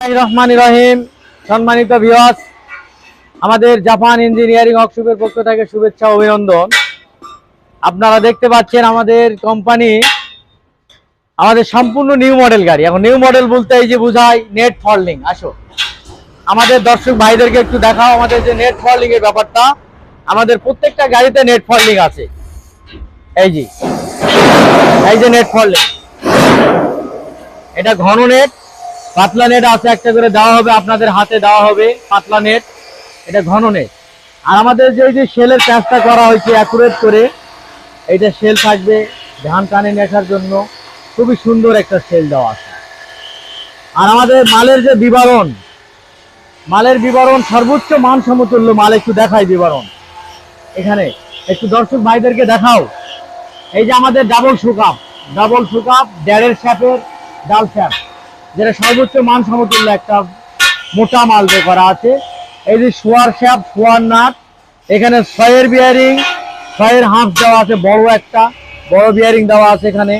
রহমান রহিম। সম্মানিত ভিওয়াস আমাদের Japan engineering ওয়ার্কশপের পক্ষ থেকে শুভেচ্ছা অভিনন্দন। আপনারা দেখতে পাচ্ছেন আমাদের কোম্পানি আমাদের সম্পূর্ণ নিউ মডেল গাড়ি। এখন নিউ মডেল বলতে এই যে বোঝায় নেট ফল্ডিং আসো। আমাদের দর্শক ভাইদেরকে একটু দেখাও আমাদের যে নেট ফল্ডিং এর ব্যাপারটা। আমাদের প্রত্যেকটা গাড়িতে নেট ফল্ডিং আছে। এই যে এই যে নেট ফল্ডিং এটা ঘন নেট পাতলা নেট আছে, একটা করে দেওয়া হবে, আপনাদের হাতে দেওয়া হবে পাতলা নেট এটা ঘন নেট আর আমাদের যে যে সেলের কাজটা করা হয়েছে অ্যাকুরেট করে, এইটা সেল থাকবে ধান কানে নেশার জন্য। খুবই সুন্দর একটা সেল দেওয়া আছে। আর আমাদের মালের যে বিবরণ, মালের বিবরণ সর্বোচ্চ মান সমতুল্য মাল, একটু দেখাই বিবরণ। এখানে একটু দর্শক ভাইদেরকে দেখাও। এই যে আমাদের ডাবল সুকাপ ডাবল সুকাপ ড্যারের শ্যাপের ডাল শ্যাপ যেটা সর্বোচ্চ মান সমতুল্য একটা মোটা মাল দিয়ে করা আছে। এই যে শোয়ার শ্যাপ শোয়ার নাট, এখানে ছয়ের বিয়ারিং ছয়ের হাঁস দেওয়া আছে, বড় একটা, বড় বিয়ারিং দেওয়া আছে এখানে।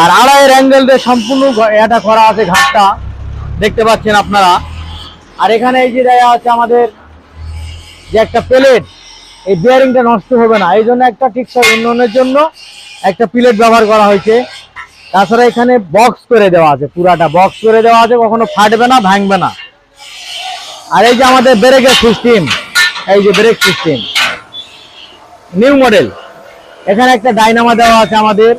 আর আড়াইয়ের অ্যাঙ্গেল দিয়ে সম্পূর্ণ এটা করা আছে ঘাটটা, দেখতে পাচ্ছেন আপনারা। আর এখানে এই যে দেওয়া আছে আমাদের যে একটা প্লেট এই বিয়ারিংটা নষ্ট হবে না। এই জন্য একটা ঠিকঠাক উন্নয়নের জন্য একটা প্লেট ব্যবহার করা হয়েছে। তাছাড়া এখানে বক্স করে দেওয়া আছে, পুরাটা বক্স করে দেওয়া আছে, কখনো ফাটবে না, ভাঙবে না। আর এই যে আমাদের ব্রেকের সিস্টেম এই যে ব্রেক সিস্টেম নিউ মডেল এখানে একটা ডাইনামা দেওয়া আছে আমাদের।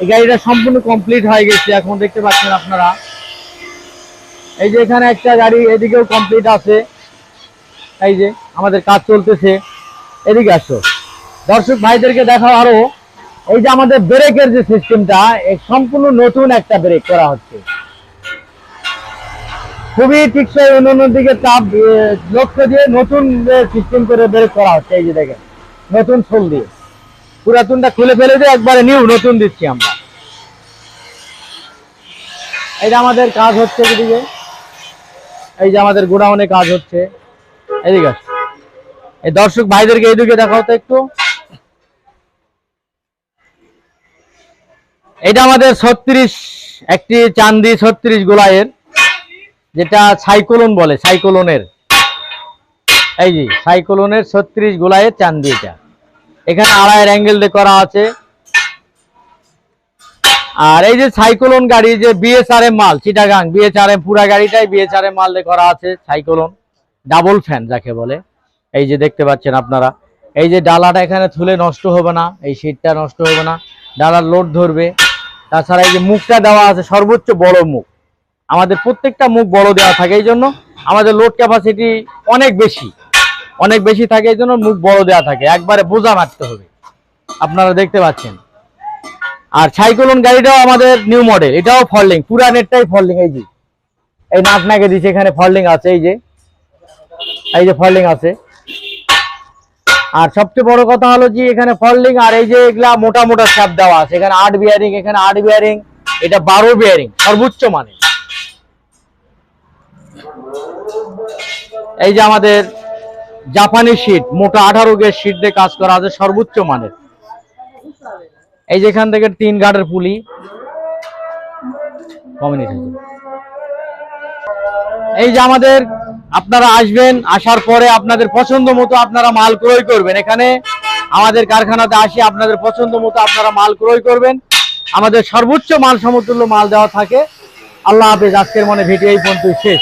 এই গাড়িটা সম্পূর্ণ কমপ্লিট হয়ে গেছে, এখন দেখতে পাচ্ছেন আপনারা। এই যে এখানে একটা গাড়ি এদিকেও কমপ্লিট আছে। এই যে আমাদের কাজ চলতেছে। এদিকে আসো। দর্শক ভাইদেরকে দেখাও আরও। এই যে আমাদের ব্রেকের যে সিস্টেমটা সম্পূর্ণ নতুন একটা ব্রেক করা হচ্ছে। খুবই টিকসই উন্নয়নের দিকে এ, লক্ষ্য দিয়ে নতুন সিস্টেম করে ব্রেক করা হচ্ছে এই যে দেখেন নতুন সোল দিয়ে। পুরাতনটা খুলে ফেলে দিয়ে একবারে নিউ নতুন দিচ্ছি আমরা। এটা আমাদের কাজ হচ্ছে এদিকে। এই যে আমাদের গোডাউনে কাজ হচ্ছে। এদিকে। এই দর্শক ভাইদেরকে এইদিকে দেখাও তো একটু। এটা আমাদের ছত্রিশ, একটি চান্দি ছত্রিশ গোলায়ের যেটা সাইক্লোন বলে, সাইক্লোনের। এই যে, সাইক্লোনের ছত্রিশ গোলায়ের চান্দি এটা। এখানে আড়াইয়ের অ্যাঙ্গেল দিয়ে করা আছে। আর এই যে সাইক্লোন গাড়ি, যে বিএসআরএম মাল, চিটাগাং বিএসআরএম পুরা গাড়িটাই বিএসআরএম মাল দিয়ে করা আছে, সাইক্লোন। ডাবল ফ্যান যাকে বলে। এই যে দেখতে পাচ্ছেন আপনারা। এই যে ডালাটা এখানে থুলে নষ্ট হবে না, এই সিটটা নষ্ট হবে না। ডালার লোড ধরবে। তাছাড়া এই যে মুখটা দেওয়া আছে সর্বোচ্চ বড় মুখ। আমাদের প্রত্যেকটা মুখ বড় দেওয়া থাকে, এই জন্য আমাদের লোড ক্যাপাসিটি অনেক বেশি। অনেক বেশি থাকে, এই জন্য মুখ বড় দেওয়া থাকে। একবারে বোঝা মারতে হবে। আপনারা দেখতে পাচ্ছেন। আর সাইক্লোন গাড়িটাও আমাদের নিউ মডেল এটাও ফল্ডিং পুরা নেটটাই ফল্ডিং এই যে। এই নাক নাকে দিচ্ছে এখানে ফল্ডিং আছে, এই যে। এই যে ফল্ডিং আছে। আর সবচেয়ে বড় কথা হলো যে এখানে ফল্ডিং আর এই যে এগুলা মোটা মোটা শ্যাপ দেওয়া আছে। এখানে আট বিয়ারিং এখানে আট বিয়ারিং এটা বারো বিয়ারিং সর্বোচ্চ মানে। এই যে আমাদের জাপানি শীট মোটা আঠারো গের শীট দিয়ে কাজ করা আছে, সর্বোচ্চ মানের। এই যে এখান থেকে তিন গার্ডের পুলি। কমিউনিটি এই যে আমাদের আপনারা আসবেন, আসার পরে আপনাদের পছন্দ মতো আপনারা মাল ক্রয় করবেন। এখানে আমাদের কারখানাতে আসি, আপনাদের পছন্দ মতো আপনারা মাল ক্রয় করবেন। আমাদের সর্বোচ্চ মাল সমতুল্য মাল দেওয়া থাকে। আল্লাহ হাফেজ, আজকের মনে ভিডিও এই পর্যন্ত শেষ।